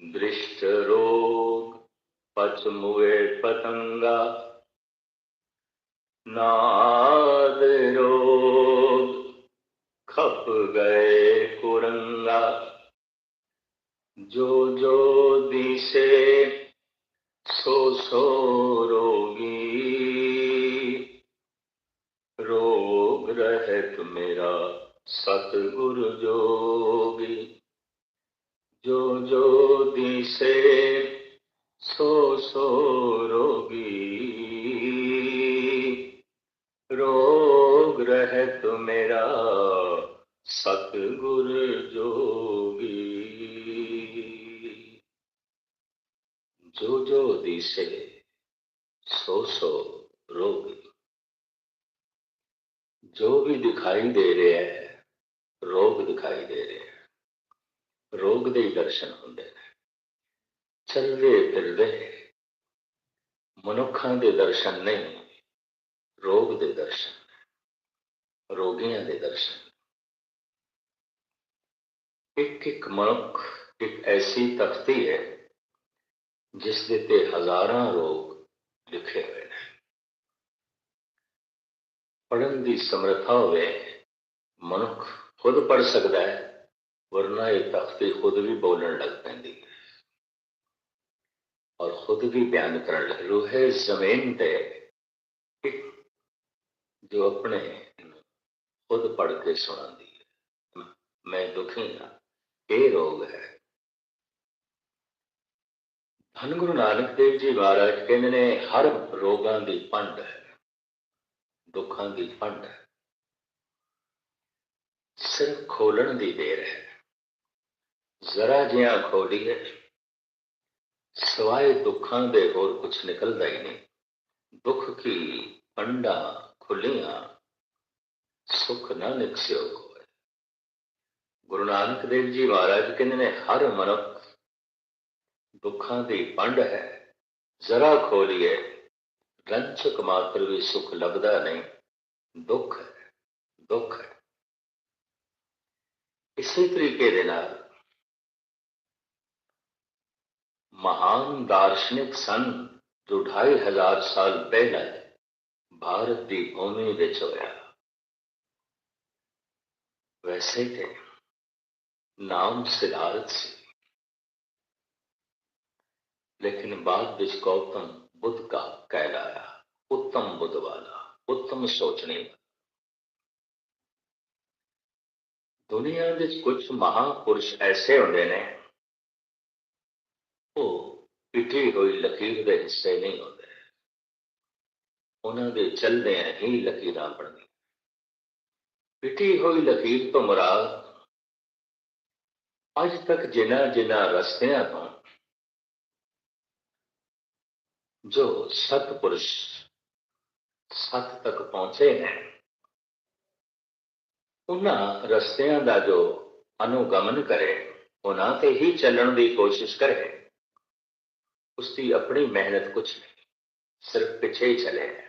दृष्ट रोग पचमुए पतंगा नाद रोग खप गए कुरंगा जो जो दिशे सो सो रोगी रोग रहत मेरा ਸਤਿਗੁਰ ਜੋਗੀ, ਜੋ ਜੋ ਦਿਸੇ ਸੋ ਸੋ ਰੋਗੀ। ਰੋਗ ਰਹਿਤ ਮੇਰਾ ਸਤਿਗੁਰ ਜੋਗੀ। ਜੋ ਜੋ ਦਿਸੇ ਸੋ ਸੋ ਰੋਗੀ। ਜੋ ਵੀ ਦਿਖਾਈ ਦੇ ਰਿਹਾ ਹੈ ਰੋਗ ਦਿਖਾਈ ਦੇ ਰਿਹਾ ਹੈ ਰੋਗ ਦੇ ਹੀ ਦਰਸ਼ਨ ਹੁੰਦੇ ਨੇ। ਚੱਲਦੇ ਫਿਰਦੇ ਮਨੁੱਖਾਂ ਦੇ ਦਰਸ਼ਨ ਨਹੀਂ, ਰੋਗ ਦੇ ਦਰਸ਼ਨ ਰੋਗੀਆਂ ਦੇ ਦਰਸ਼ਨ ਇੱਕ ਇੱਕ ਮਨੁੱਖ ਇੱਕ ਐਸੀ ਤਖਤੀ ਹੈ ਜਿਸ ਦੇ ਤੇ ਹਜ਼ਾਰਾਂ ਰੋਗ ਲਿਖੇ ਹੋਏ ਨੇ। ਪੜਨ ਦੀ ਸਮਰੱਥਾ ਹੋਵੇ, ਮਨੁੱਖ ਖੁਦ ਪੜ ਸਕਦਾ ਹੈ, ਵਰਨਾ ਇਹ ਤਖਤੀ ਖੁਦ ਵੀ ਬੋਲਣ ਲੱਗ ਪੈਂਦੀ ਹੈ। ਔਰ ਖੁਦ ਵੀ ਬਿਆਨ ਕਰਨ ਲੱਗ, ਰੂਹੇ ਜ਼ਮੀਨ ਤੇ ਜੋ ਆਪਣੇ ਖੁਦ ਪੜ ਕੇ ਸੁਣਾਉਂਦੀ ਹੈ। ਮੈਂ ਦੁਖੀ ਹਾਂ, ਇਹ ਰੋਗ ਹੈ। ਧੰਨ ਗੁਰੂ ਨਾਨਕ ਦੇਵ ਜੀ ਮਹਾਰਾਜ ਕਹਿੰਦੇ ਨੇ, ਹਰ ਰੋਗਾਂ ਦੀ ਪੰਡ ਹੈ, ਦੁੱਖਾਂ ਦੀ ਪੰਡ ਹੈ। ਸਿਰਫ ਖੋਲਣ ਦੀ ਦੇਰ ਹੈ। ਜ਼ਰਾ ਜਿਹਾ ਖੋਲੀਏ ਸਵਾਏ ਦੁੱਖਾਂ ਦੇ ਹੋਰ ਕੁਝ ਨਿਕਲਦਾ ਹੀ ਨਹੀਂ। ਦੁੱਖ ਕੀ ਪੰਡਾ ਖੁੱਲੀਆਂ, ਸੁਖ ਨਾ ਨਿਕਸਿਓ ਕੋਏ ਗੁਰੂ ਨਾਨਕ ਦੇਵ ਜੀ ਮਹਾਰਾਜ ਕਹਿੰਦੇ ਨੇ, ਹਰ ਮਨੁੱਖ ਦੁੱਖਾਂ ਦੀ ਪੰਡ ਹੈ। ਜ਼ਰਾ ਖੋਲੀਏ ਰੰਚਕ ਮਾਤਰ ਵੀ ਸੁਖ ਲੱਭਦਾ ਨਹੀਂ। ਦੁੱਖ ਹੈ ਦੁੱਖ ਹੈ। इसी तरीके देना महान दार्शनिक सन जो ढाई हज़ार साल पहले भारत की भूमि बिच होया। वैसे थे नाम सिद्धार्थ से। लेकिन बाद विच गौतम बुद्ध का कहलाया, उत्तम बुद्ध वाला, उत्तम सोचने वाला। ਦੁਨੀਆ ਵਿੱਚ ਕੁਝ ਮਹਾਪੁਰਸ਼ ਐਸੇ ਹੁੰਦੇ ਨੇ, ਉਹ ਪਿੱਟੀ ਹੋਈ ਲਕੀਰ ਦੇ ਹਿੱਸੇ ਨਹੀਂ ਹੁੰਦੇ। ਉਹਨਾਂ ਦੇ ਚੱਲਦਿਆਂ ਹੀ ਲਕੀਰਾਂ ਬਣਦੀਆਂ। ਪਿੱਟੀ ਹੋਈ ਲਕੀਰ ਤੋਂ ਮੁਰਾਦ, ਅੱਜ ਤੱਕ ਜਿਨ੍ਹਾਂ ਜਿਨ੍ਹਾਂ ਰਸਤਿਆਂ ਤੋਂ ਜੋ ਸਤਪੁਰਸ਼ ਸਤ ਤੱਕ ਪਹੁੰਚੇ ਨੇ ਉਹਨਾਂ ਰਸਤਿਆਂ ਦਾ ਜੋ ਅਨੁਗਮਨ ਕਰੇ, ਉਹਨਾਂ ਤੇ ਹੀ ਚੱਲਣ ਦੀ ਕੋਸ਼ਿਸ਼ ਕਰੇ। ਉਸ ਦੀ ਆਪਣੀ ਮਿਹਨਤ ਕੁਝ ਨਹੀਂ, ਸਿਰਫ ਪਿੱਛੇ ਹੀ ਚਲੇ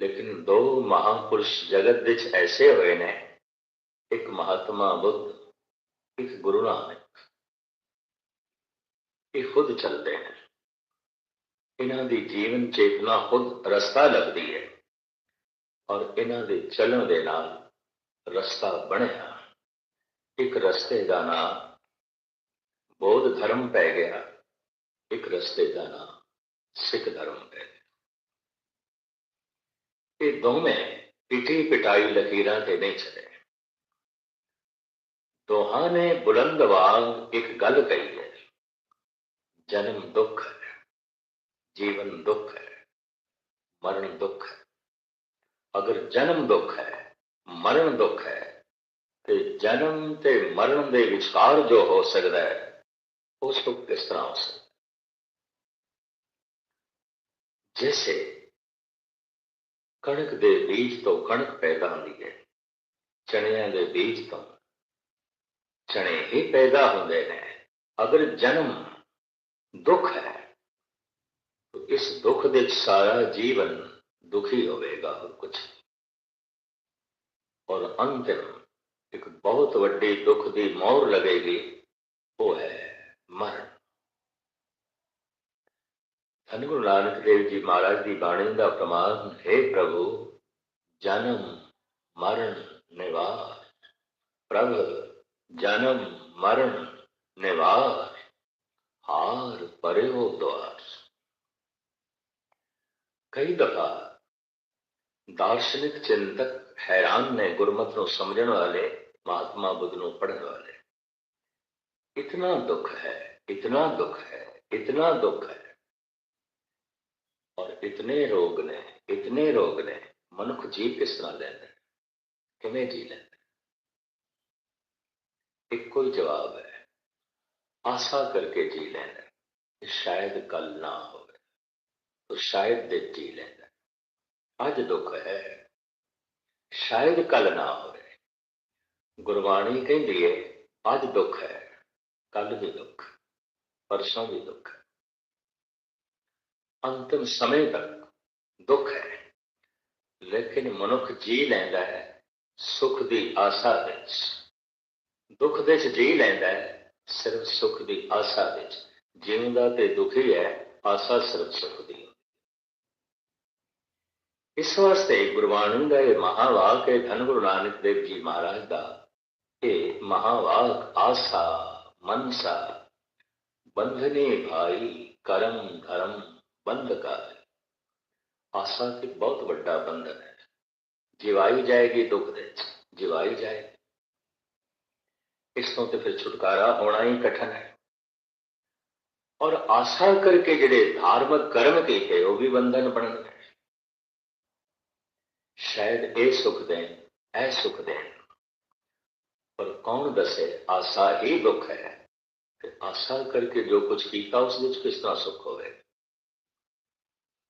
ਲੇਕਿਨ ਦੋ ਮਹਾਪੁਰਸ਼ ਜਗਤ ਵਿੱਚ ਐਸੇ ਹੋਏ ਨੇ, ਇੱਕ ਮਹਾਤਮਾ ਬੁੱਧ, ਇੱਕ ਗੁਰੂ ਨਾਨਕ। ਇਹ ਖੁਦ ਚੱਲਦੇ ਨੇ। ਇਹਨਾਂ ਦੀ ਜੀਵਨ ਚੇਤਨਾ ਖੁਦ ਰਸਤਾ ਲੱਭਦੀ ਹੈ। ਔਰ ਇਹਨਾਂ ਦੇ ਚੱਲਣ ਦੇ ਨਾਲ ਰਸਤਾ ਬਣਿਆ ਇੱਕ ਰਸਤੇ ਦਾ ਨਾਮ ਬੌਧ ਧਰਮ ਪੈ ਗਿਆ ਇੱਕ ਰਸਤੇ ਦਾ ਨਾਮ ਸਿੱਖ ਧਰਮ ਪੈ ਗਿਆ ਇਹ ਦੋਵੇਂ ਪਿੱਟੀ ਪਿਟਾਈ ਲਕੀਰਾਂ ਤੇ ਨਹੀਂ ਚਲੇ ਦੋਹਾਂ ਨੇ ਬੁਲੰਦ ਆਵਾਜ਼ ਇੱਕ ਗੱਲ ਕਹੀ ਹੈ ਜਨਮ ਦੁੱਖ ਹੈ ਜੀਵਨ ਦੁੱਖ ਹੈ ਮਰਨ ਦੁੱਖ ਹੈ ਅਗਰ ਜਨਮ ਦੁੱਖ ਹੈ ਮਰਨ ਦੁੱਖ ਹੈ ਤੇ ਜਨਮ ਤੇ ਮਰਨ ਦੇ ਵਿਚਕਾਰ ਜੋ ਹੋ ਸਕਦਾ ਹੈ ਉਸ ਸੁੱਖ ਕਿਸ ਤਰ੍ਹਾਂ ਹੋ ਸਕਦਾ ਜੈਸੇ ਕਣਕ ਦੇ ਬੀਜ ਤੋਂ ਕਣਕ ਪੈਦਾ ਹੁੰਦੀ ਹੈ ਚਣਿਆਂ ਦੇ ਬੀਜ ਤੋਂ ਚਣੇ ਹੀ ਪੈਦਾ ਹੁੰਦੇ ਨੇ ਅਗਰ ਜਨਮ ਦੁੱਖ ਹੈ ਤਾਂ ਇਸ ਦੁੱਖ ਦੇ ਸਾਰਾ ਜੀਵਨ ਦੁਖੀ ਹੋਵੇਗਾ ਹੋਰ ਕੁਝ ਔਰ ਅੰਤਿਮ ਇੱਕ ਬਹੁਤ ਵੱਡੀ ਦੁੱਖ ਦੀ ਮੌਰ ਲੱਗੇਗੀ ਉਹ ਹੈ ਮਰਨ ਧੰਨ ਗੁਰੂ ਨਾਨਕ ਦੇਵ ਜੀ ਮਹਾਰਾਜ ਦੀ ਬਾਣੀ ਦਾ ਪ੍ਰਮਾਣ ਹੈ ਪ੍ਰਭੂ ਜਨਮ ਮਰਨ ਨਿਵਾਰ ਪ੍ਰਭ ਜਨਮ ਮਰਨ ਨਿਵਾਰ ਹਾਰ ਪਰਿਓ ਦਵਾਰ ਕਈ ਦਫਾ ਦਾਰਸ਼ਨਿਕ ਚਿੰਤਕ ਹੈਰਾਨ ਨੇ ਗੁਰਮਤਿ ਨੂੰ ਸਮਝਣ ਵਾਲੇ ਮਹਾਤਮਾ ਬੁੱਧ ਨੂੰ ਪੜ੍ਹਨ ਵਾਲੇ ਇਤਨਾ ਦੁੱਖ ਹੈ ਇਤਨਾ ਦੁੱਖ ਹੈ ਇਤਨਾ ਦੁੱਖ ਹੈ ਔਰ ਇਤਨੇ ਰੋਗ ਨੇ ਇਤਨੇ ਰੋਗ ਨੇ ਮਨੁੱਖ ਜੀ ਕਿਸ ਤਰ੍ਹਾਂ ਲੈਂਦਾ ਕਿਵੇਂ ਜੀ ਲੈਂਦਾ ਇੱਕੋ ਹੀ ਜਵਾਬ ਹੈ ਆਸਾ ਕਰਕੇ ਜੀ ਲੈਂਦਾ ਸ਼ਾਇਦ ਕੱਲ ਨਾ ਹੋਵੇ ਤਾਂ ਸ਼ਾਇਦ ਦੇ ਜੀ ਲੈਂਦਾ ਅੱਜ ਦੁੱਖ ਹੈ ਸ਼ਾਇਦ ਕੱਲ ਨਾ ਹੋਵੇ। ਗੁਰਬਾਣੀ ਕਹਿੰਦੀ ਹੈ ਅੱਜ ਦੁੱਖ ਹੈ ਕੱਲ ਵੀ ਦੁੱਖ, ਪਰਸੋਂ ਵੀ ਦੁੱਖ ਹੈ। ਅੰਤਮ ਸਮੇਂ ਤੱਕ ਦੁੱਖ ਹੈ, ਲੇਕਿਨ ਮਨੁੱਖ ਜੀ ਲੈਂਦਾ ਹੈ ਸੁਖ ਦੀ ਆਸਾ ਵਿੱਚ। ਦੁੱਖ ਦੇ ਚ ਜੀ ਲੈਂਦਾ ਹੈ, ਸਿਰਫ ਸੁਖ ਦੀ ਆਸਾ ਵਿੱਚ। ਜਿਉਂਦਾ ਤੇ ਦੁਖੀ ਹੈ, ਆਸਾ ਸਿਰਫ ਸੁਖ ਦੀ इस वास्ते गुरबाणी का यह महावाक है धन गुरु नानक देव जी महाराज का महावाक आसा मनसा, बंधने भाई, करम धर्म, बंधकार। का है के बहुत बड़ा बंधन है। जीवाई जाएगी, दुख दे। जिवाई जाएगी। इस तो फिर छुटकारा होना ही कठिन है। और आशा करके जेडे धार्मिक कर्म के वह भी बंधन बन गए। ਸ਼ਾਇਦ ਇਹ ਸੁਖ ਦੇਣ, ਇਹ ਸੁਖ ਦੇਣ। ਪਰ ਕੌਣ ਦੱਸੇ, ਆਸਾ ਹੀ ਦੁੱਖ ਹੈ। ਕਿ ਆਸਾ ਕਰਕੇ ਜੋ ਕੁਝ ਕੀਤਾ, ਉਸ ਵਿੱਚ ਕਿਸ ਤਰ੍ਹਾਂ ਸੁਖ ਹੋਵੇ?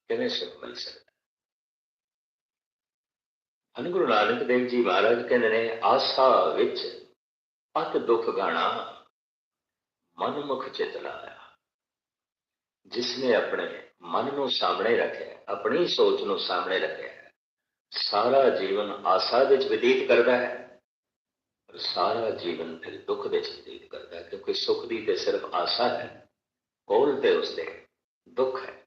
ਕਿਵੇਂ ਸੁਖ ਮਿਲ ਸਕਦਾ? ਹਨ ਗੁਰੂ ਨਾਨਕ ਦੇਵ ਜੀ ਮਹਾਰਾਜ ਕਹਿੰਦੇ ਨੇ, ਆਸਾ ਵਿੱਚ ਅਤ ਦੁੱਖ ਗਾਣਾ, ਮਨਮੁਖ ਚਿਤ ਲਾਇਆ। ਜਿਸ ਨੇ ਆਪਣੇ ਮਨ ਨੂੰ ਸਾਹਮਣੇ ਰੱਖਿਆ, ਆਪਣੀ ਸੋਚ ਨੂੰ ਸਾਹਮਣੇ ਰੱਖਿਆ ਸਾਰਾ ਜੀਵਨ ਆਸਾ ਵਿੱਚ ਬਤੀਤ ਕਰਦਾ ਹੈ, ਪਰ ਸਾਰਾ ਜੀਵਨ ਫਿਰ ਦੁੱਖ ਵਿੱਚ ਬਤੀਤ ਕਰਦਾ ਹੈ, ਕਿਉਂਕਿ ਸੁੱਖ ਦੀ ਤੇ ਸਿਰਫ ਆਸਾ ਹੈ, ਕੋਲ ਤੇ ਉਸਦੇ ਦੁੱਖ ਹੈ।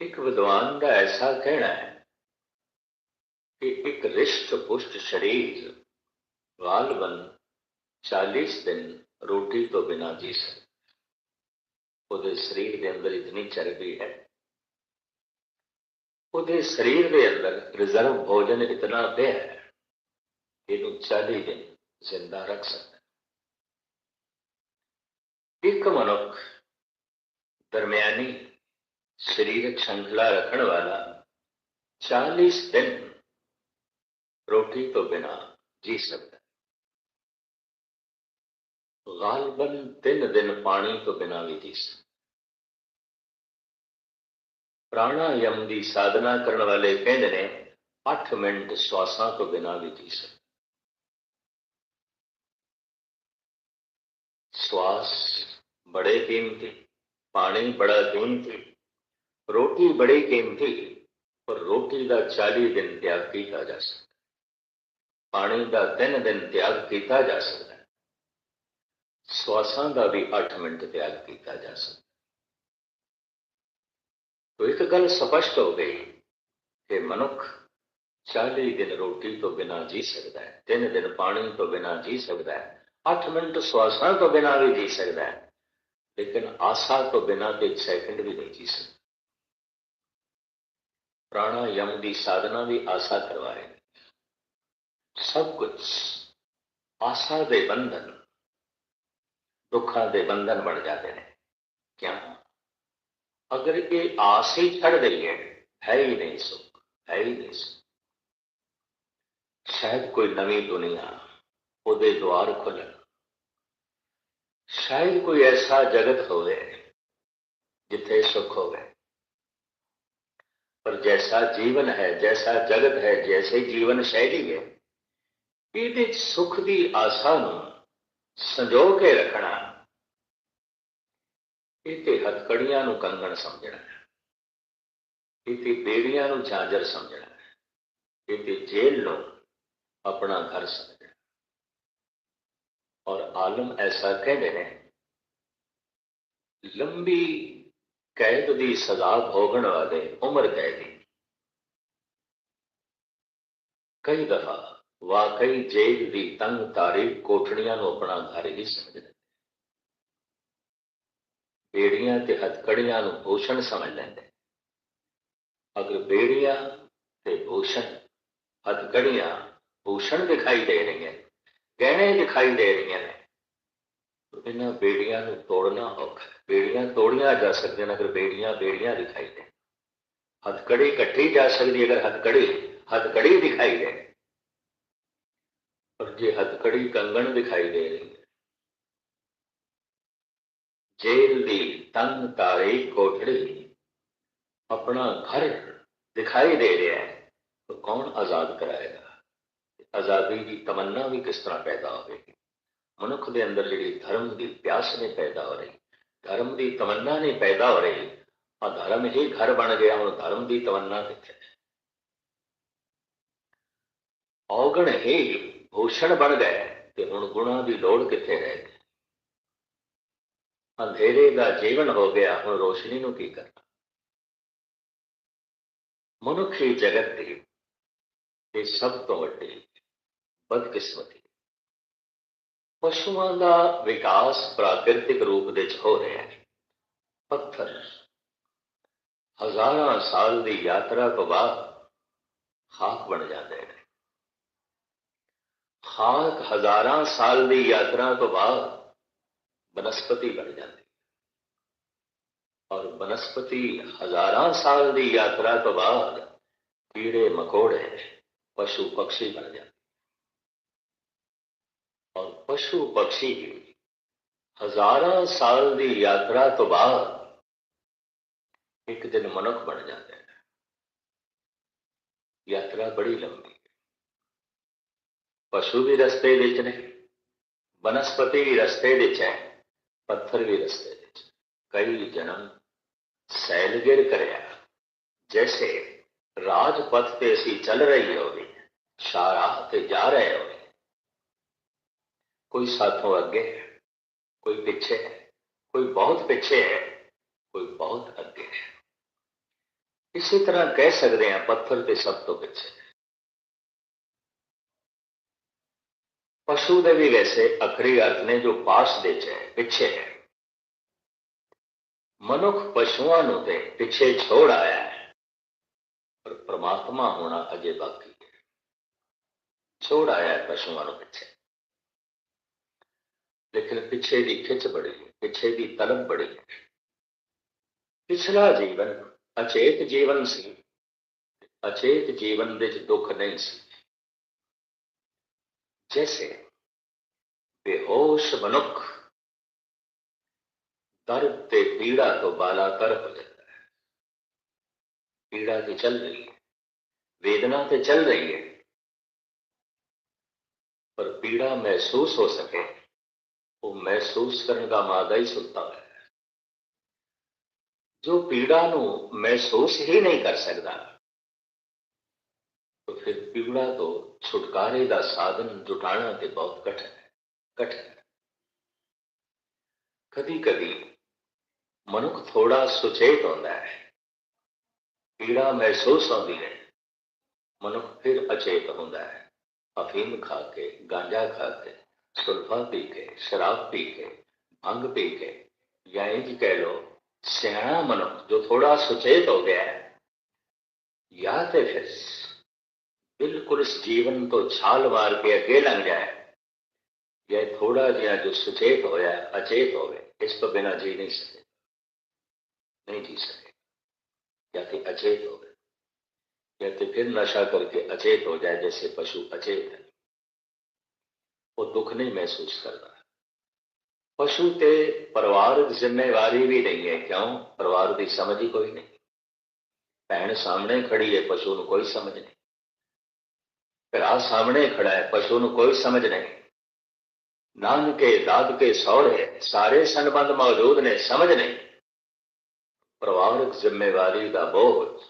ਇੱਕ ਵਿਦਵਾਨ ਦਾ ਐਸਾ ਕਹਿਣਾ ਹੈ ਕਿ ਇੱਕ ਰਿਸ਼ਟ ਪੁਸ਼ਟ ਸ਼ਰੀਰ ਗਾਲਬਨ 40 ਦਿਨ ਰੋਟੀ ਤੋਂ ਬਿਨਾ ਜੀ ਸਕਦਾ ਉਹਦੇ ਸਰੀਰ ਦੇ ਅੰਦਰ ਇਤਨੀ ਚਰਬੀ ਹੈ ਉਹਦੇ ਸਰੀਰ ਦੇ ਅੰਦਰ ਰਿਜ਼ਰਵ ਭੋਜਨ ਇਤਨਾ ਪਿਆ ਹੈ ਇਹਨੂੰ 40 ਦਿਨ ਜ਼ਿੰਦਾ ਰੱਖ ਸਕਦਾ ਇੱਕ ਮਨੁੱਖ ਦਰਮਿਆਨੀ ਸਰੀਰਕ ਸ਼ੰਖਲਾ ਰੱਖਣ ਵਾਲਾ 40 ਦਿਨ ਰੋਟੀ ਤੋਂ ਬਿਨਾ ਜੀ ਸਕਦਾ ਗਾਲਬਨ ਤਿੰਨ ਦਿਨ ਪਾਣੀ ਤੋਂ ਬਿਨਾ ਵੀ ਜੀ ਸਕਦਾ ਪ੍ਰਾਣਾਯਮ ਦੀ ਸਾਧਨਾ ਕਰਨ ਵਾਲੇ ਕਹਿੰਦੇ ਨੇ 8 ਮਿੰਟ ਸਵਾਸਾਂ ਤੋਂ ਬਿਨਾਂ ਵੀ ਜੀ ਸਕਦੇ। ਸਵਾਸ ਬੜੇ ਕੀਮਤੀ, ਪਾਣੀ ਬੜਾ ਕੀਮਤੀ, ਰੋਟੀ ਬੜੀ ਕੀਮਤੀ, ਪਰ ਰੋਟੀ ਦਾ 40 ਦਿਨ ਤਿਆਗ ਕੀਤਾ ਜਾ ਸਕਦਾ ਪਾਣੀ ਦਾ 3 ਦਿਨ ਤਿਆਗ ਕੀਤਾ ਜਾ ਸਕਦਾ ਸਵਾਸਾਂ ਦਾ ਵੀ 8 ਮਿੰਟ ਤਿਆਗ ਕੀਤਾ ਜਾ ਸਕਦਾ तो एक गल स्पष्ट हो गई। कि मनुख, चाली दिन रोटी तो बिना जी सकता है, तीन दिन पानी तो बिना जी सकता है अठ मिनट श्वासा तो बिना भी जी सकता है, लेकिन आशा तो बिना तो एक सेकंड भी नहीं जी सकता प्राणायाम की साधना भी आशा करवाए। सब कुछ आशा दे बंधन, दुखा के बंधन बन जाते हैं। क्या? अगर ये आस ही छड़ गई है है ही नहीं सुख है ही नहीं सुख शायद कोई नवी दुनिया ਉਹਦੇ ਦਵਾਰ ਖੁੱਲਣ ਸ਼ਾਇਦ ਕੋਈ ਐਸਾ ਜਗਤ ਹੋਵੇ ਜਿੱਥੇ ਸੁਖ ਹੋਵੇ पर जैसा जीवन है जैसा जगत है जैसे जीवन शैली है ਇਹਦੇ ਸੁਖ ਦੀ ਆਸਾ ਨੂੰ ਸੰਜੋ ਕੇ ਰੱਖਣਾ ਇਹ ਤੇ ਹੱਥਕੜੀਆਂ ਨੂੰ ਕੰਗਣ ਸਮਝਣਾ ਹੈ ਇਹ ਤੇ ਬੇੜੀਆਂ ਨੂੰ ਝਾਂਜਰ ਸਮਝਣਾ ਹੈ ਇਹ ਤੇ ਜੇਲ੍ਹ ਨੂੰ ਆਪਣਾ ਘਰ ਸਮਝਣਾ ਔਰ ਆਲਮ ਐਸਾ ਕਹਿੰਦੇ ਨੇ, ਲੰਬੀ ਕੈਦ ਦੀ ਸਜ਼ਾ ਭੋਗਣ ਵਾਲੇ ਉਮਰ ਕੈਦੀ। ਕਈ ਦਫਾ ਵਾਕਈ ਜੇਲ੍ਹ ਦੀ ਤੰਗ ਤਾਰੀਖ ਕੋਠੜੀਆਂ ਨੂੰ ਆਪਣਾ ਘਰ ਹੀ ਸਮਝਦੇ ਬੇੜੀਆਂ ਤੇ ਹਥਕੜੀਆਂ ਨੂੰ ਭੂਸ਼ਣ ਸਮਝ ਲੈਂਦੇ। ਅਗਰ ਬੇੜੀਆਂ ਤੇ ਭੂਸ਼ਣ ਹਥਕੜੀਆਂ ਭੂਸ਼ਣ ਦਿਖਾਈ ਦੇ ਰਹੀਆਂ ਗਹਿਣੇ ਦਿਖਾਈ ਦੇ ਰਹੀਆਂ ਨੇ ਇਹਨਾਂ ਬੇੜੀਆਂ ਨੂੰ ਤੋੜਨਾ ਔਖਾ ਬੇੜੀਆਂ ਤੋੜੀਆਂ ਜਾ ਸਕਦੀਆਂ ਨੇ ਅਗਰ ਬੇੜੀਆਂ ਬੇੜੀਆਂ ਦਿਖਾਈ ਦੇ ਹਥਕੜੀ ਇਕੱਠੀ ਜਾ ਸਕਦੀ ਅਗਰ ਹਥਕੜੀ ਹਥਕੜੀ ਦਿਖਾਈ ਦੇ ਪਰ ਜੇ ਹਥਕੜੀ ਕੰਗਣ ਦਿਖਾਈ ਦੇ ਰਹੀ ਹੈ ਜੇਲ ਦੀ ਤੰਗ ਤਾਰੀ ਕੋਠੜੀ ਆਪਣਾ ਘਰ ਦਿਖਾਈ ਦੇ ਰਿਹਾ ਹੈ, ਤਾਂ ਕੌਣ ਆਜ਼ਾਦ ਕਰਾਏਗਾ? ਆਜ਼ਾਦੀ ਦੀ ਤਮੰਨਾ ਵੀ ਕਿਸ ਤਰ੍ਹਾਂ ਪੈਦਾ ਹੋਵੇਗੀ? ਮਨੁੱਖ ਦੇ ਅੰਦਰ ਜਿਹੜੀ ਧਰਮ ਦੀ ਪਿਆਸ ਨਹੀਂ ਪੈਦਾ ਹੋ ਰਹੀ, ਧਰਮ ਦੀ ਤਮੰਨਾ ਨਹੀਂ ਪੈਦਾ ਹੋ ਰਹੀ ਆ ਧਰਮ ਹੀ ਘਰ ਬਣ ਗਿਆ, ਹੁਣ ਧਰਮ ਦੀ ਤਮੰਨਾ ਕਿੱਥੇ? ਔਗਣ ਹੀ ਭੂਸ਼ਣ ਬਣ ਗਏ, ਤੇ ਹੁਣ ਗੁਣਾ ਦੀ ਲੋੜ ਕਿੱਥੇ ਰਹਿ ਗਈ? ਅੰਧੇਰੇ ਦਾ ਜੀਵਨ ਹੋ ਗਿਆ, ਹੁਣ ਰੋਸ਼ਨੀ ਨੂੰ ਕੀ ਕਰਨਾ? ਮਨੁੱਖੀ ਜਗਤ ਦੀ ਇਹ ਸਭ ਤੋਂ ਵੱਡੀ ਬਦਕਿਸਮਤੀ ਪਸ਼ੂਆਂ ਦਾ ਵਿਕਾਸ ਪ੍ਰਾਕਿਰਤਿਕ ਰੂਪ ਦੇ ਵਿੱਚ ਹੋ ਰਿਹਾ ਹੈ। ਪੱਥਰ, ਹਜ਼ਾਰਾਂ ਸਾਲ ਦੀ ਯਾਤਰਾ ਤੋਂ ਬਾਅਦ ਖਾਕ ਬਣ ਜਾਂਦੇ ਨੇ। ਖਾਕ ਹਜ਼ਾਰਾਂ ਸਾਲ ਦੀ ਯਾਤਰਾ ਤੋਂ ਬਾਅਦ वनस्पति बन जाती। और वनस्पति हजारा साल की यात्रा के बाद कीड़े मकोड़े, पशु पक्षी बन जाते। और पशु पक्षी हजारा साल की यात्रा तो बाद एक दिन मनुख बन जाते हैं। यात्रा बड़ी लंबी पशु भी रस्ते बिच ने वनस्पति भी रस्ते बिच है। ਪੱਥਰ ਵੀ ਰਸਤੇ ਵਿੱਚ ਕਈ ਜਨਮ ਸੈਲ ਗਿਰ ਕਰਿਆ ਜੈਸੇ ਰਾਜਪਥ ਤੇ ਅਸੀਂ ਚੱਲ ਰਹੀ ਹੋਵੇ ਸ਼ਾਹਰਾਹ ਤੇ ਜਾ ਰਹੇ ਹੋਵੇ ਕੋਈ ਸਾਥੋਂ ਅੱਗੇ ਹੈ ਕੋਈ ਪਿੱਛੇ ਹੈ ਕੋਈ ਬਹੁਤ ਪਿੱਛੇ ਹੈ ਕੋਈ ਬਹੁਤ ਅੱਗੇ ਹੈ ਇਸੇ ਤਰ੍ਹਾਂ ਕਹਿ ਸਕਦੇ ਹਾਂ ਪੱਥਰ ਤੇ ਸਭ ਤੋਂ ਪਿੱਛੇ ਪਸ਼ੂ ਦੇ ਵੀ ਵੈਸੇ ਅਖਰੀ ਅਰਥ ਨੇ ਜੋ ਪਾਸ ਦੇ ਚ ਹੈ ਪਿੱਛੇ ਹੈ ਮਨੁੱਖ ਪਸ਼ੂਆਂ ਨੂੰ ਤੇ ਪਿੱਛੇ ਛੋੜ ਆਇਆ ਹੈ ਪਰ ਪ੍ਰਮਾਤਮਾ ਹੋਣਾ ਅਜੇ ਬਾਕੀ ਹੈ ਛੋੜ ਆਇਆ ਹੈ ਪਸ਼ੂਆਂ ਨੂੰ ਪਿੱਛੇ ਲੇਕਿਨ ਪਿੱਛੇ ਦੀ ਖਿੱਚ ਬੜੀ ਹੈ ਪਿੱਛੇ ਦੀ ਤਲਬ ਬੜੀ ਹੈ ਪਿਛਲਾ ਜੀਵਨ ਅਚੇਤ ਜੀਵਨ ਸੀ ਅਚੇਤ ਜੀਵਨ ਵਿੱਚ ਦੁੱਖ ਨਹੀਂ ਸੀ जैसे बेहोश मनुख दर्द ते पीड़ा तो बालातर हो जाता है। पीड़ा तो चल रही है, वेदना तो चल रही है, पर पीड़ा महसूस हो सके, वो महसूस करने का मादा ही सुनता है। जो पीड़ा नु महसूस ही नहीं कर सकता तो फिर पीड़ा तो ਛੁਟਕਾਰੇ ਦਾ ਸਾਧਨ ਜੁਟਾਉਣਾ ਤੇ ਬਹੁਤ ਕਠਿਨ ਹੈ, ਕਠਿਨ ਕਦੀ ਕਦੀ ਮਨੁੱਖ ਥੋੜਾ ਸੁਚੇਤ ਹੁੰਦਾ ਹੈ, ਪੀੜਾ ਮਹਿਸੂਸ ਹੁੰਦੀ ਹੈ, ਮਨੁੱਖ ਫਿਰ ਅਚੇਤ ਹੁੰਦਾ ਹੈ। ਅਫੀਮ ਖਾ ਕੇ, ਗਾਂਜਾ ਖਾ ਕੇ, ਸੁਲਫਾ ਪੀ ਕੇ, ਸ਼ਰਾਬ ਪੀ ਕੇ ਭੰਗ ਪੀ ਕੇ ਜਾਂ ਇਹ ਕਹਿ ਲੋ ਸਿਆਣਾ ਮਨੁੱਖ ਜੋ ਥੋੜਾ ਸੁਚੇਤ ਹੋ ਗਿਆ ਹੈ, ਜਾਂ ਤੇ ਫਿਰ बिल्कुल इस जीवन को छाल मार के अगे लंघ जाए। यह थोड़ा जिहा जो सुचेत होया अचेत होवे इस तो बिना जी नहीं सके। नहीं जी सके। या फिर अचेत हो गए। या तो फिर नशा करके अचेत हो जाए जैसे पशु अचेत है। वो दुख नहीं महसूस करता। पशु ते परिवार जिम्मेवारी भी नहीं है। क्यों? परिवार की समझ ही कोई नहीं। भैन सामने खड़ी है, पशु कोई समझ नहीं। આ સામણે ખડા પશુનું कोई समझ नहीं। नान के दाद के सौरे, सारे संबंध मौजूद ने समझ नहीं। परिवारक जिम्मेवारी का बोझ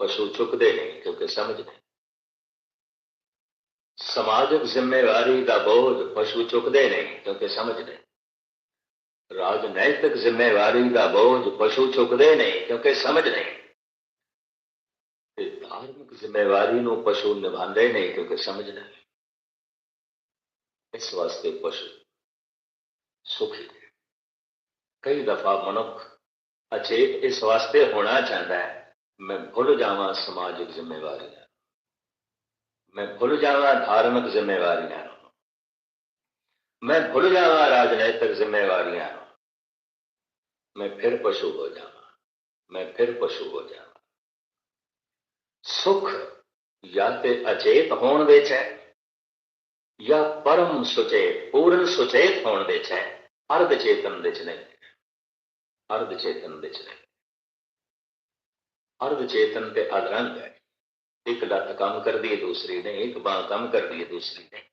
पशु चुकते नहीं, क्योंकि समझ नहीं। समाजिक जिम्मेवारी का बोझ पशु चुकते नहीं, क्योंकि समझ नहीं। राजनैतिक जिम्मेवारी का बोझ पशु चुकते नहीं, क्योंकि समझ नहीं। धार्मिक जिम्मेवारी पशु निभाते नहीं, क्योंकि समझना इस वास्ते पशु सुखी कई दफ़ा मनुख अचेत इस वास्ते होना चाहता है, मैं भूल जावा समाजिक जिम्मेवार मैं भूल जावा धार्मिक जिम्मेवार मैं भूल जावा राजनैतिक जिम्मेवार मैं फिर पशु हो जावा। मैं फिर पशु हो जावा। सुख या ते अचेत होने विच है या परम सुचेत पूर्ण सुचेत होने विच है अर्ध चेतन विच नहीं अर्ध चेतन विच नहीं अर्ध चेतन ते अधरंग है ਇੱਕ ਲੱਤ ਕੰਮ ਕਰਦੀ ਹੈ ਦੂਸਰੀ ਨੇ ਇੱਕ ਬਾਹ ਕੰਮ ਕਰਦੀ ਹੈ ਦੂਸਰੀ ਨੇ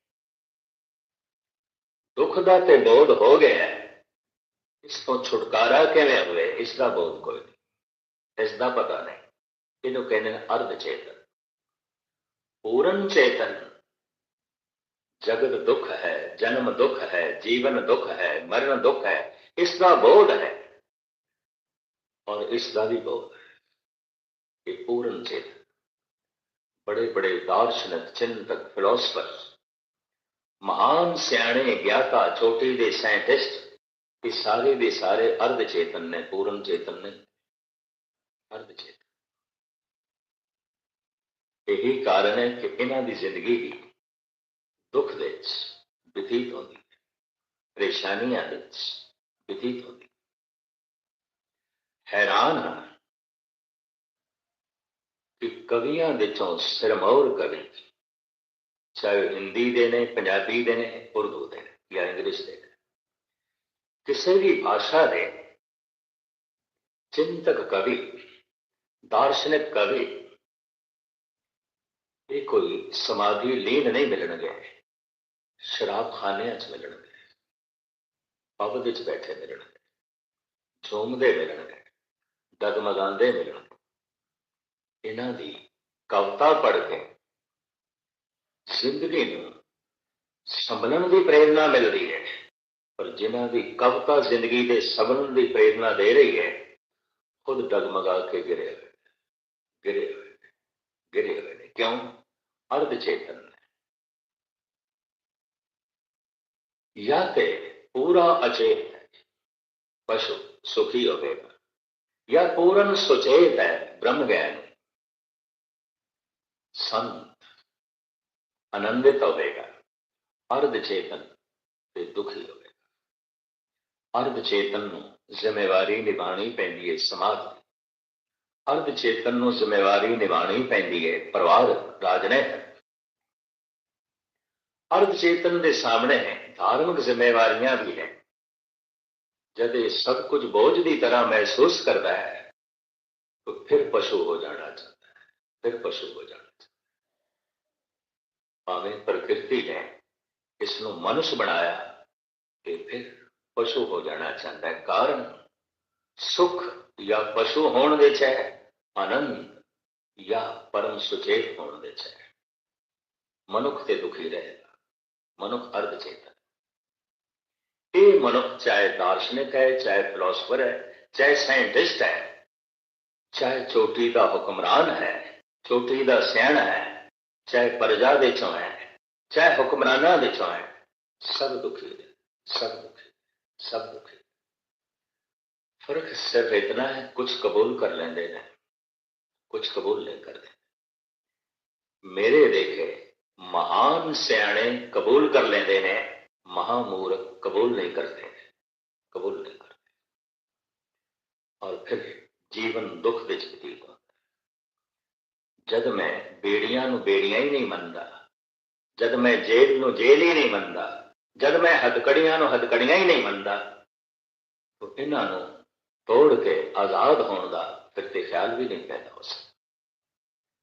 ਦੁੱਖ ਦਾ ਤੇ ਬੋਧ ਹੋ ਗਿਆ ਹੈ। ਇਸ ਤੋਂ ਛੁਟਕਾਰਾ ਕਿਵੇਂ ਹੋਵੇ ਇਸ ਦਾ ਬੋਧ ਕੋਈ ਨਹੀਂ જેનું કહીને अर्ध चेतन पूर्ण चेतन जगत दुख है, जन्म दुख है, जीवन दुख है, मरण दुख है, इसका बोध है। और इसका भी बोध है पूर्ण चेतन बड़े बड़े दार्शनिक, चिंतक फिलोसफर महान सियाणे ज्ञाता छोटे दे साइंटिस्ट ये सारे दे सारे अर्ध चेतन ने पूर्ण चेतन ने अर्ध चेतन यही कारण है कि इन्हों की जिंदगी भी दुख विच बतीत होती है परेशानियां विच बतीत होती हैरान हाँ ਕਿ ਕਵੀਆਂ ਵਿੱਚੋਂ ਸਿਰਮੌਰ ਕਵੀ ਚਾਹੇ ਹਿੰਦੀ ਦੇ ਨੇ ਪੰਜਾਬੀ ਦੇ ਨੇ ਉਰਦੂ ਦੇ ਨੇ ਜਾਂ ਇੰਗਲਿਸ਼ ਦੇ ਨੇ ਕਿਸੇ ਵੀ ਭਾਸ਼ਾ ਦੇ ਚਿੰਤਕ ਕਵੀ ਦਾਰਸ਼ਨਿਕ ਕਵੀ ਇਹ ਕੋਈ ਸਮਾਧੀ ਲੀਨ ਨਹੀਂ ਮਿਲਣਗੇ ਸ਼ਰਾਬ ਖਾਨਿਆਂ 'ਚ ਮਿਲਣਗੇ ਪਬ ਵਿੱਚ ਬੈਠੇ ਮਿਲਣਗੇ ਝੂਮਦੇ ਮਿਲਣਗੇ ਡਗਮਗਾਉਂਦੇ ਮਿਲਣਗੇ ਇਹਨਾਂ ਦੀ ਕਵਿਤਾ ਪੜ੍ਹ ਕੇ ਜ਼ਿੰਦਗੀ ਨੂੰ ਸੰਭਲਣ ਦੀ ਪ੍ਰੇਰਣਾ ਰਹੀ ਹੈ ਪਰ ਜਿਨ੍ਹਾਂ ਦੀ ਕਵਿਤਾ ਜ਼ਿੰਦਗੀ ਦੇ ਸੰਭਲਣ ਦੀ ਪ੍ਰੇਰਣਾ ਦੇ ਰਹੀ ਹੈ ਖੁਦ ਡਗਮਗਾ ਕੇ ਗਿਰੇ ਹੋਏ ਗਿਰੇ ਹੋਏ ਗਿਰੇ ਹੋਏ ਨੇ ਕਿਉਂ अर्ध चैतन्य या ते पूरा अचेत है। पशु सुखी होगा या पूर्ण सुचेत है ब्रह्म ज्ञान संत आनंदित होगा अर्ध चेतन ते दुखी होगा अर्ध चेतन जिम्मेवारी निभानी पैंदी है समाधि। ਅਰਧ ਚੇਤਨ ਨੂੰ ਜ਼ਿੰਮੇਵਾਰੀ ਨਿਭਾਣੀ ਪੈਂਦੀ ਹੈ ਪਰਿਵਾਰ ਰਾਜਨੀਤਿਕ ਅਰਧ ਚੇਤਨ ਦੇ ਸਾਹਮਣੇ ਧਾਰਮਿਕ ਜ਼ਿੰਮੇਵਾਰੀਆਂ ਵੀ ਹੈ ਜਦ ਇਹ ਸਭ ਕੁਝ ਬੋਝ ਦੀ ਤਰ੍ਹਾਂ ਮਹਿਸੂਸ ਕਰਦਾ ਹੈ, ਤਾਂ ਫਿਰ ਪਸ਼ੂ ਹੋ ਜਾਣਾ ਚਾਹਤਾ ਹੈ। ਫਿਰ ਪਸ਼ੂ ਹੋ ਜਾਣਾ ਚਾਹਤਾ ਭਾਵੇਂ ਪ੍ਰਕਿਰਤੀ ਨੇ ਇਸ ਨੂੰ ਮਨੁੱਖ ਬਣਾਇਆ, ਤੇ ਫਿਰ ਪਸ਼ੂ ਹੋ ਜਾਣਾ ਚਾਹੁੰਦਾ ਹੈ। ਕਾਰਨ सुख या पशु હોણ दे છે आनंद या परम सुचेत હોણ दे છે મનુખ ते दुखी रहेगा મનુખ अर्ध चेतन। ये मनुष्य चाहे दार्शनिक है, चाहे फिलोसफर है, चाहे साइंटिस्ट है, चाहे चोटी का हुक्मरान है, चोटी का सैन है, चाहे प्रजा दे चो है, चाहे हुक्मराना दे चो है, सब दुखी है, सब दुखी सब दुखी। फर्क सिर्फ इतना है कुछ कबूल कर लेंगे हैं कुछ कबूल नहीं करते मेरे देखे महान सियाने कबूल कर लेंगे ने महामूर्ख कबूल नहीं करते कबूल नहीं करते और ਫਿਰ ਜੀਵਨ ਦੁੱਖ ਵਿੱਚ ਬਤੀਤ ਹੁੰਦਾ ਜਦ ਮੈਂ ਬੇੜੀਆਂ ਨੂੰ ਬੇੜੀਆਂ ਹੀ ਨਹੀਂ ਮੰਨਦਾ ਜਦ ਮੈਂ ਜੇਲ੍ਹ ਨੂੰ ਜੇਲ੍ਹ ਹੀ ਨਹੀਂ ਮੰਨਦਾ ਜਦ ਮੈਂ ਹੱਦਕੜੀਆਂ ਨੂੰ ਹੱਦਕੜੀਆਂ ਹੀ ਨਹੀਂ ਮੰਨਦਾ ਤਾਂ ਇਹਨਾਂ ਨੂੰ ਤੋੜ ਕੇ ਆਜ਼ਾਦ ਹੋਣ ਦਾ ਫਿਰ ਤੇ ਖਿਆਲ ਵੀ ਨਹੀਂ ਪੈਦਾ ਹੋ ਸਕਦਾ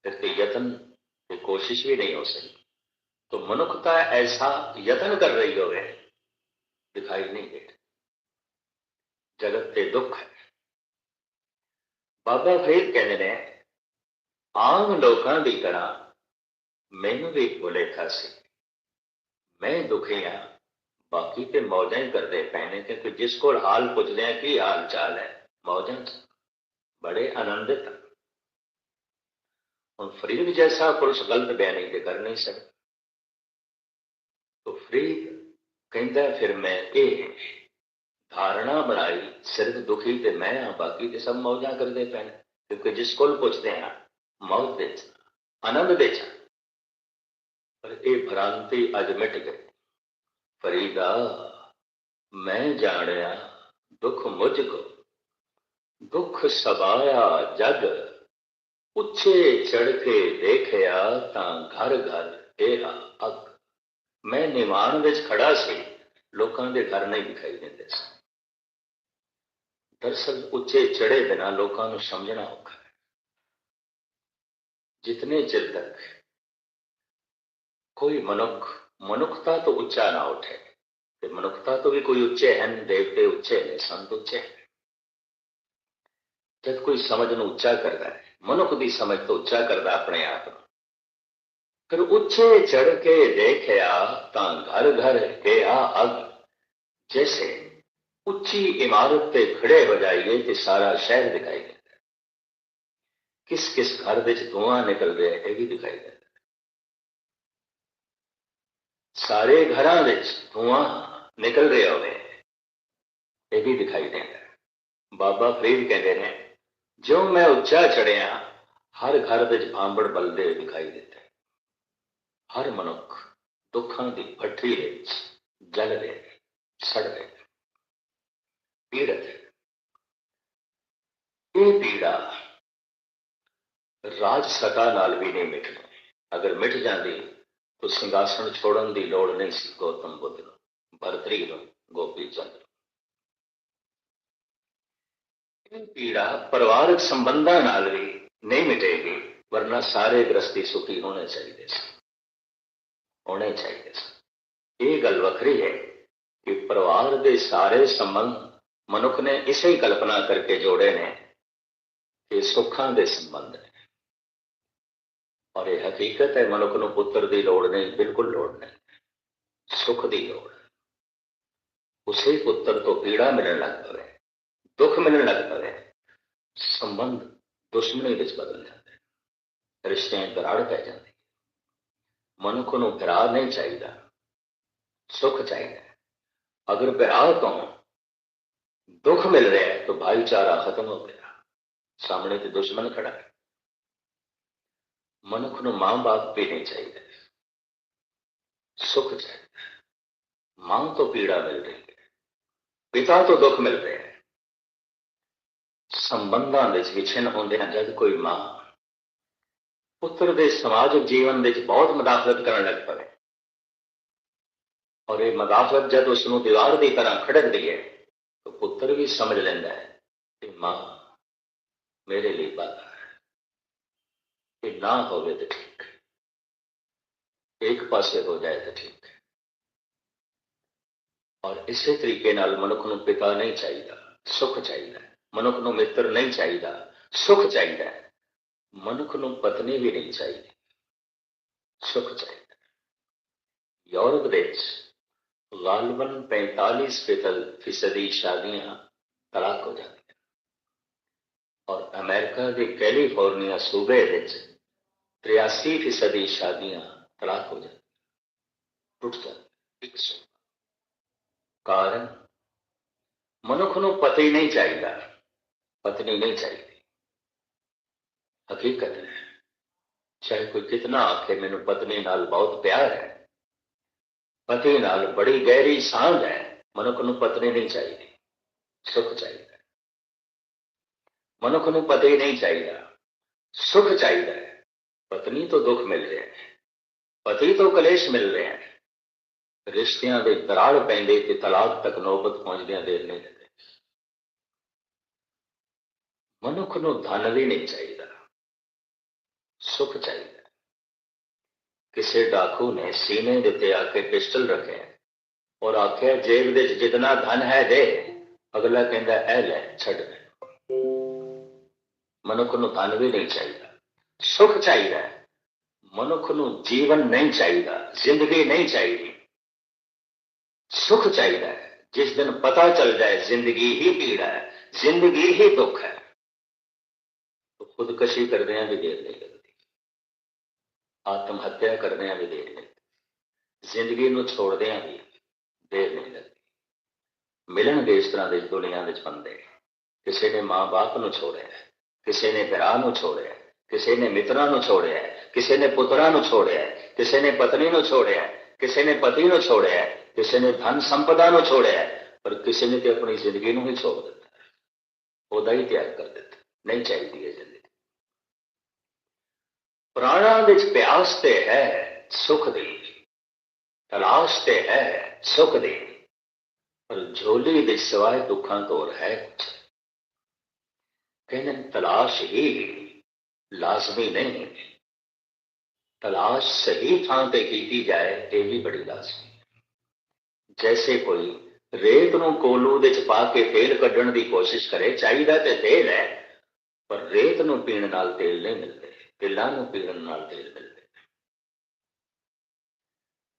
ਫਿਰ ਤੇ ਯਤਨ ਤੇ ਕੋਸ਼ਿਸ਼ ਵੀ ਨਹੀਂ ਹੋ ਸਕਦੀ तो मनुष्यता ऐसा यत्न कर रही होवे दिखाई नहीं देता जगत ते दुख है ਬਾਬਾ ਫਰੀਦ ਕਹਿੰਦੇ ਨੇ ਆਮ ਲੋਕਾਂ ਦੀ ਤਰ੍ਹਾਂ ਮੈਨੂੰ ਵੀ ਭੁਲੇਖਾ ਸੀ ਮੈਂ ਦੁਖੀ ਹਾਂ ਬਾਕੀ ਤੇ ਮੌਜਾਂ ਹੀ ਕਰਦੇ ਪਏ ਨੇ ਕਿਉਂਕਿ ਜਿਸ ਕੋਲ ਹਾਲ ਪੁੱਛਦੇ ਆ ਕੀ ਹਾਲ ਚਾਲ ਹੈ ਮੌਜਾਂ ਚ ਬੜੇ ਆਨੰਦਿਤ ਹਨ। ਹੁਣ ਫਰੀਦ ਜੈਸਾ ਪੁਰਸ਼ ਗਲਤ ਬਿਆਨੀ ਤੇ ਕਰ ਨਹੀਂ ਸਕਦਾ ਤੋ ਫਰੀਦ ਕਹਿੰਦਾ ਫਿਰ ਮੈਂ ਇਹ ਧਾਰਨਾ ਬਣਾਈ ਸਿਰਫ ਦੁਖੀ ਤੇ ਮੈਂ ਆ ਬਾਕੀ ਤੇ ਸਭ ਮੌਜਾਂ ਕਰਦੇ ਪਏ ਨੇ ਕਿਉਂਕਿ ਜਿਸ ਕੋਲ ਪੁੱਛਦੇ ਆ ਮੌਤ ਵਿੱਚ ਆਨੰਦ ਵਿੱਚ ਪਰ ਇਹ ਭ੍ਰਾਂਤੀ ਅੱਜ ਮਿਟ ਗਈ ਫਰੀਦਾ, ਮੈਂ ਜਾਣਿਆ ਦੁੱਖ ਮੁਝ ਕੋ। ਦੁੱਖ ਸਬਾਇਆ ਜਗ, ਉੱਚੇ ਚੜ ਕੇ ਦੇਖਿਆ ਤਾਂ ਘਰ ਘਰ ਇਹ ਅਗ। ਮੈਂ ਨਿਵਾਨ ਵਿੱਚ ਖੜਾ ਸੀ, ਲੋਕਾਂ ਦੇ ਘਰ ਨਹੀਂ ਦਿਖਾਈ ਦਿੰਦੇ ਸਨ ਦਰਸਲ ਉੱਚੇ ਚੜੇ ਬਿਨਾ ਲੋਕਾਂ ਨੂੰ ਸਮਝਣਾ ਔਖਾ ਹੈ। ਜਿਤਨੇ ਚਿਰ ਤੱਕ ਕੋਈ ਮਨੁੱਖ ਮਨੁੱਖਤਾ ਤੋਂ ਉੱਚਾ ਨਾ ਉੱਠੇ ਤੇ ਮਨੁੱਖਤਾ ਤੋਂ ਵੀ ਕੋਈ ਉੱਚੇ ਹਨ ਦੇਵਤੇ ਉੱਚੇ ਨੇ ਸੰਤ ਉੱਚੇ ਹਨ ਜਦ ਕੋਈ ਸਮਝ ਨੂੰ ਉੱਚਾ ਕਰਦਾ ਹੈ ਮਨੁੱਖ ਦੀ ਸਮਝ ਤੋਂ ਉੱਚਾ ਕਰਦਾ ਆਪਣੇ ਆਪ ਨੂੰ ਫਿਰ ਉੱਚੇ ਚੜ ਕੇ ਦੇਖਿਆ ਤਾਂ ਘਰ ਘਰ ਕੇ ਆ ਅਗ जैसे ऊंची इमारत पे खड़े हो जाइए कि सारा शहर दिखाई देता है किस किस घर ਵਿੱਚ ਧੂਆਂ ਨਿਕਲ ਰਿਹਾ ਹੈ ਇਹ ਵੀ ਦਿਖਾਈ ਦਿੰਦਾ ਹੈ ਸਾਰੇ ਘਰਾਂ ਵਿੱਚ ਧੂਆਂ ਨਿਕਲ ਰਿਹਾ ਹੋਵੇ ਇਹ ਵੀ ਦਿਖਾਈ ਦਿੰਦਾ ਹੈ ਬਾਬਾ ਫਰੀਦ ਕਹਿੰਦੇ ਨੇ ਜਿਉਂ ਮੈਂ ਉੱਚਾ ਚੜਿਆ ਹਰ ਘਰ ਵਿੱਚ ਭਾਂਬੜ ਬਲਦੇ ਹੋਏ ਦਿਖਾਈ ਦਿੱਤੇ ਹਰ ਮਨੁੱਖ ਦੁੱਖਾਂ ਦੀ ਭੱਠੀ ਵਿੱਚ ਜਲ ਰਿਹਾ ਹੈ ਸੜ ਗਏ ਪੀੜਤ ਹੈ ਇਹ ਪੀੜਾ ਰਾਜ ਸਤਾ ਨਾਲ ਵੀ ਨਹੀਂ ਮਿਟਣੀ ਅਗਰ ਮਿਟ ਜਾਂਦੀ ਤਾਂ ਸਿੰਘਾਸਣ ਛੋੜਨ ਦੀ ਲੋੜ ਨਹੀਂ ਸੀ ਗੌਤਮ ਬੁੱਧ ਨੂੰ ਭਰਤਰੀ ਨੂੰ ਗੋਪੀ ਚੰਦ ਨੂੰ ਇਹ ਪੀੜਾ ਪਰਿਵਾਰਕ ਸੰਬੰਧਾਂ ਨਾਲ ਵੀ ਨਹੀਂ ਮਿਟੇਗੀ ਵਰਨਾ ਸਾਰੇ ਗ੍ਰਸਤੀ ਸੁਖੀ ਹੋਣੇ ਚਾਹੀਦੇ ਸੀ ਹੋਣੇ ਚਾਹੀਦੇ ਸੀ ਇਹ ਗੱਲ ਵੱਖਰੀ ਹੈ ਕਿ ਪਰਿਵਾਰ ਦੇ ਸਾਰੇ ਸੰਬੰਧ ਮਨੁੱਖ ਨੇ ਇਸੇ ਹੀ ਕਲਪਨਾ ਕਰਕੇ ਜੋੜੇ ਨੇ ਕਿ ਸੁੱਖਾਂ ਦੇ ਸੰਬੰਧ ਨੇ ਔਰ ਇਹ ਹਕੀਕਤ ਹੈ ਮਨੁੱਖ ਨੂੰ ਪੁੱਤਰ ਦੀ ਲੋੜ ਨਹੀਂ ਬਿਲਕੁਲ ਲੋੜ ਨਹੀਂ ਸੁੱਖ ਦੀ ਲੋੜ ਹੈ ਉਸੇ ਪੁੱਤਰ ਤੋਂ ਪੀੜਾ ਮਿਲਣ ਲੱਗ ਪਵੇ ਦੁੱਖ ਮਿਲਣ ਲੱਗ ਪਵੇ ਸੰਬੰਧ ਦੁਸ਼ਮਣੀ ਵਿੱਚ ਬਦਲ ਜਾਂਦੇ ਨੇ। ਰਿਸ਼ਤਿਆਂ 'ਚ ਦਰਾੜ ਪੈ ਜਾਂਦੀ ਹੈ। ਮਨੁੱਖ ਨੂੰ ਪਿਆਰ ਨਹੀਂ ਚਾਹੀਦਾ ਸੁੱਖ ਚਾਹੀਦਾ ਹੈ। अगर विराह तो दुख मिल रहा है तो भाईचारा खत्म हो गया सामने तो दुश्मन खड़ा है मनुख ਨੂੰ ਮਾਂ-ਬਾਪ ਵੀ ਨਹੀਂ ਚਾਹੀਦੇ ਸੁੱਖ ਚਾਹੀਦਾ ਹੈ। ਮਾਂ ਤੋਂ ਪੀੜਾ ਮਿਲ ਰਹੀ ਹੈ ਪਿਤਾ ਤੋਂ ਦੁੱਖ ਮਿਲ ਰਿਹਾ ਹੈ ਸੰਬੰਧਾਂ ਵਿੱਚ ਵਿਛਨ ਹੁੰਦੇ ਹਨ ਜਦ ਕੋਈ ਮਾਂ ਪੁੱਤਰ ਦੇ ਸਮਾਜਿਕ ਜੀਵਨ ਵਿੱਚ ਬਹੁਤ ਮਦਾਖਲਤ ਕਰਨ ਲੱਗ ਪਵੇ ਔਰ ਇਹ ਮਦਾਫਤ ਜਦ ਉਸ ਨੂੰ ਦੀਵਾਰ ਦੀ ਤਰ੍ਹਾਂ ਖੜਕਦੀ ਹੈ ਤਾਂ ਪੁੱਤਰ ਵੀ ਸਮਝ ਲੈਂਦਾ ਹੈ ਕਿ ਮਾਂ ਮੇਰੇ ਲਈ ਬਾਧਾ ਹੈ ਇਹ ਨਾ ਹੋਵੇ ਤਾਂ ਠੀਕ ਹੈ ਇੱਕ ਪਾਸੇ ਹੋ ਜਾਏ ਤਾਂ ਠੀਕ ਹੈ ਔਰ ਇਸੇ ਤਰੀਕੇ ਨਾਲ ਮਨੁੱਖ ਨੂੰ ਪਿਤਾ ਨਹੀਂ ਚਾਹੀਦਾ ਸੁੱਖ ਚਾਹੀਦਾ ਹੈ ਮਨੁੱਖ ਨੂੰ ਮਿੱਤਰ ਨਹੀਂ ਚਾਹੀਦਾ ਸੁੱਖ ਚਾਹੀਦਾ ਹੈ ਮਨੁੱਖ ਨੂੰ ਪਤਨੀ ਵੀ ਨਹੀਂ ਚਾਹੀਦੀ ਸੁੱਖ ਚਾਹੀਦਾ ਹੈ। ਯੂਰਪ ਦੇ ਵਿੱਚ गालबन 45 फीसद फीसदी शादियां तलाक हो जाती और अमेरिका के कैलिफोर्निया सूबे ਵਿੱਚ त्रियासी फ़ीसदी शादियाँ तलाक हो जाती टूट कारण मनुख न पति नहीं चाहिए, पत्नी नहीं चाहिए। हकीकत है, चाहे कोई कितना आखे मेनु पत्नी नाल बहुत प्यार है, पति नाल बड़ी गहरी साँझ है, मनुख न पत्नी नहीं चाहिए, सुख चाहिए। मनुख न पति नहीं चाहिए, सुख चाहिए। ਹੀ ਨਹੀਂ ਚਾਹੀਦਾ ਸੁਖ ਚਾਹੀਦਾ ਹੈ ਪਤਨੀ ਤੋਂ ਦੁੱਖ ਮਿਲ ਰਿਹਾ ਹੈ ਪਤੀ ਤੋਂ ਕਲੇਸ਼ ਮਿਲ ਰਿਹਾ ਹੈ ਰਿਸ਼ਤਿਆਂ ਦੇ ਦਰਾੜ ਪੈਂਦੇ ਤੇ ਤਲਾਕ ਤੱਕ ਨੌਬਤ ਪਹੁੰਚਦਿਆਂ ਦੇਰ ਨਹੀਂ ਲੱਗਦੀ ਮਨੁੱਖ ਨੂੰ ਧਨ ਵੀ ਨਹੀਂ ਚਾਹੀਦਾ ਸੁਖ ਚਾਹੀਦਾ ਕਿਸੇ ਡਾਕੂ ਨੇ ਸੀਨੇ ਦੇ ਉੱਤੇ ਆ ਕੇ ਪਿਸਟਲ ਰੱਖਿਆ ਔਰ ਆਖਿਆ ਜੇਬ ਵਿੱਚ ਜਿੰਨਾ ਧਨ ਹੈ ਦੇ ਅਗਲਾ ਕਹਿੰਦਾ ਇਹ ਲੈ ਛੱਡ ਦੇ ਮਨੁੱਖ ਨੂੰ ਧਨ ਵੀ ਨਹੀਂ ਚਾਹੀਦਾ ਸੁਖ ਚਾਹੀਦਾ ਹੈ। ਮਨੁੱਖ ਨੂੰ ਜੀਵਨ ਨਹੀਂ ਚਾਹੀਦਾ, ਜ਼ਿੰਦਗੀ ਨਹੀਂ ਚਾਹੀਦੀ। ਸੁਖ ਚਾਹੀਦਾ ਹੈ। ਜਿਸ ਦਿਨ ਪਤਾ ਚੱਲ ਜਾਏ ਜ਼ਿੰਦਗੀ ਹੀ ਪੀੜਾ ਹੈ, ਜ਼ਿੰਦਗੀ ਹੀ ਦੁੱਖ ਹੈ। तो ਖੁਦਕਸ਼ੀ ਕਰਦਿਆਂ ਵੀ ਦੇਰ ਨਹੀਂ ਲੱਗਦੀ। ਆਤਮ ਹੱਤਿਆ ਕਰਦਿਆਂ ਵੀ ਦੇਰ ਨਹੀਂ ਲੱਗਦੀ। ਜ਼ਿੰਦਗੀ ਨੂੰ ਛੋੜਦਿਆਂ ਵੀ ਦੇਰ ਨਹੀਂ ਲੱਗਦੀ। ਮਿਲਣਗੇ ਇਸ ਤਰ੍ਹਾਂ ਦੇ ਦੁਨੀਆ ਵਿੱਚ ਬੰਦੇ ਕਿਸੇ ਨੇ ਮਾਂ-ਬਾਪ ਨੂੰ ਛੋੜਿਆ, ਕਿਸੇ ਨੇ ਭਰਾ ਨੂੰ ਛੋੜਿਆ ਕਿਸੇ ਨੇ ਮਿੱਤਰਾਂ ਨੂੰ ਛੋੜਿਆ ਹੈ, ਕਿਸੇ ਨੇ ਪੁੱਤਰਾਂ ਨੂੰ ਛੋੜਿਆ ਹੈ, ਕਿਸੇ ਨੇ ਪਤਨੀ ਨੂੰ ਛੋੜਿਆ ਹੈ, ਕਿਸੇ ਨੇ ਪਤੀ ਨੂੰ ਛੋੜਿਆ ਹੈ, ਕਿਸੇ ਨੇ ਧਨ ਸੰਪਦਾ ਨੂੰ ਛੋੜਿਆ ਹੈ, ਪਰ ਕਿਸੇ ਨੇ ਤੇ ਆਪਣੀ ਜ਼ਿੰਦਗੀ ਨੂੰ ਹੀ ਛੋੜ ਦਿੱਤਾ ਹੈ। ਉਹਦਾ ਹੀ ਤਿਆਗ ਕਰ ਦਿੱਤਾ ਨਹੀਂ ਚਾਹੀਦੀ ਹੈ ਜ਼ਿੰਦਗੀ ਪ੍ਰਾਣਾਂ ਵਿੱਚ ਪਿਆਸ ਤੇ ਹੈ ਸੁਖ ਦੀ ਤਲਾਸ਼ ਤੇ ਹੈ ਸੁਖ ਦੀ ਪਰ ਝੋਲੀ ਦੇ ਸਿਵਾਏ ਦੁੱਖਾਂ ਤੋਂ ਹੋਰ ਹੈ ਕੁਛ ਕਹਿੰਦੇ ਨੇ, ਤਲਾਸ਼ ਹੀ ਲਾਜ਼ਮੀ ਨਹੀਂ ਤਲਾਸ਼ ਸਹੀ ਥਾਂ ਤੇ ਕੀਤੀ ਜਾਏ, ਇਹ ਵੀ ਬੜੀ ਲਾਜ਼ਮੀ ਜੈਸੇ ਕੋਈ ਰੇਤ ਨੂੰ ਕੋਲੂ ਦੇ ਚ ਪਾ ਕੇ ਤੇਲ ਕੱਢਣ ਦੀ ਕੋਸ਼ਿਸ਼ ਕਰੇ, ਚਾਹੀਦਾ ਤੇ ਤੇਲ ਹੈ, ਪਰ ਰੇਤ ਨੂੰ ਪੀਣ ਨਾਲ ਤੇਲ ਨਹੀਂ ਮਿਲਦੇ, ਤੇਲਾਂ ਨੂੰ ਪੀਣ ਨਾਲ ਤੇਲ ਮਿਲਦੇ।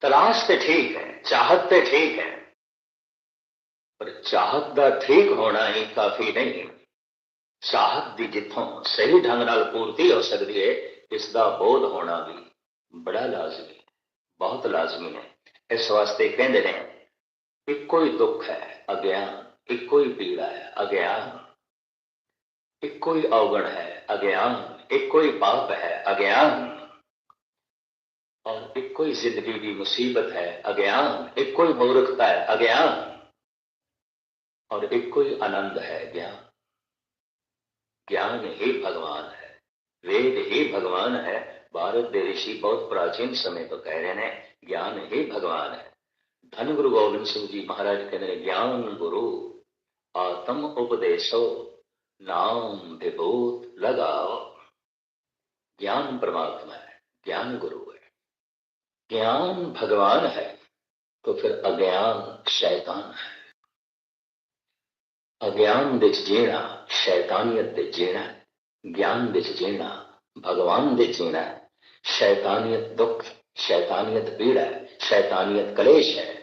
ਤਲਾਸ਼ ਤੇ ਠੀਕ ਹੈ, ਚਾਹਤ ਤੇ ਠੀਕ ਹੈ, ਪਰ ਚਾਹਤ ਦਾ ਠੀਕ ਹੋਣਾ ਹੀ ਕਾਫੀ ਨਹੀਂ ਚਾਹਤ ਦੀ ਜਿੱਥੋਂ ਸਹੀ ਢੰਗ ਨਾਲ ਪੂਰਤੀ ਹੋ ਸਕਦੀ ਹੈ ਇਸ ਦਾ ਬੋਧ ਹੋਣਾ ਵੀ ਬੜਾ ਲਾਜ਼ਮੀ ਹੈ ਬਹੁਤ ਲਾਜ਼ਮੀ ਹੈ ਇਸ ਵਾਸਤੇ ਕਹਿੰਦੇ ਨੇ ਇੱਕੋ ਹੀ ਦੁੱਖ ਹੈ ਅਗਿਆਨ ਇੱਕੋ ਹੀ ਪੀੜਾ ਹੈ ਅਗਿਆਨ ਇੱਕੋ ਹੀ ਔਗਣ ਹੈ ਅਗਿਆਨ ਇੱਕੋ ਹੀ ਪਾਪ ਹੈ ਅਗਿਆਨ ਔਰ ਇੱਕੋ ਹੀ ਜ਼ਿੰਦਗੀ ਦੀ ਮੁਸੀਬਤ ਹੈ ਅਗਿਆਨ ਇੱਕੋ ਹੀ ਮੂਰਖਤਾ ਹੈ ਅਗਿਆਨ और एक कोई आनंद है ज्ञान ज्ञान ही भगवान है। वेद ही भगवान है। भारत के ऋषि बहुत प्राचीन समय तो कह रहे हैं, ज्ञान ही भगवान है। धन गुरु गोविंद सिंह जी महाराज कह रहे ज्ञान गुरु, आत्म उपदेशो, नाम विभूत लगाओ। ज्ञान परमात्मा है, ज्ञान गुरु है। ज्ञान भगवान है तो फिर अज्ञान शैतान है। अज्ञान दिच जीना, शैतानियत जीना है ज्ञान दिच जीना, भगवान द जीना है। शैतानियत दुख, शैतानियत पीड़ा शैतानियत कलेश है।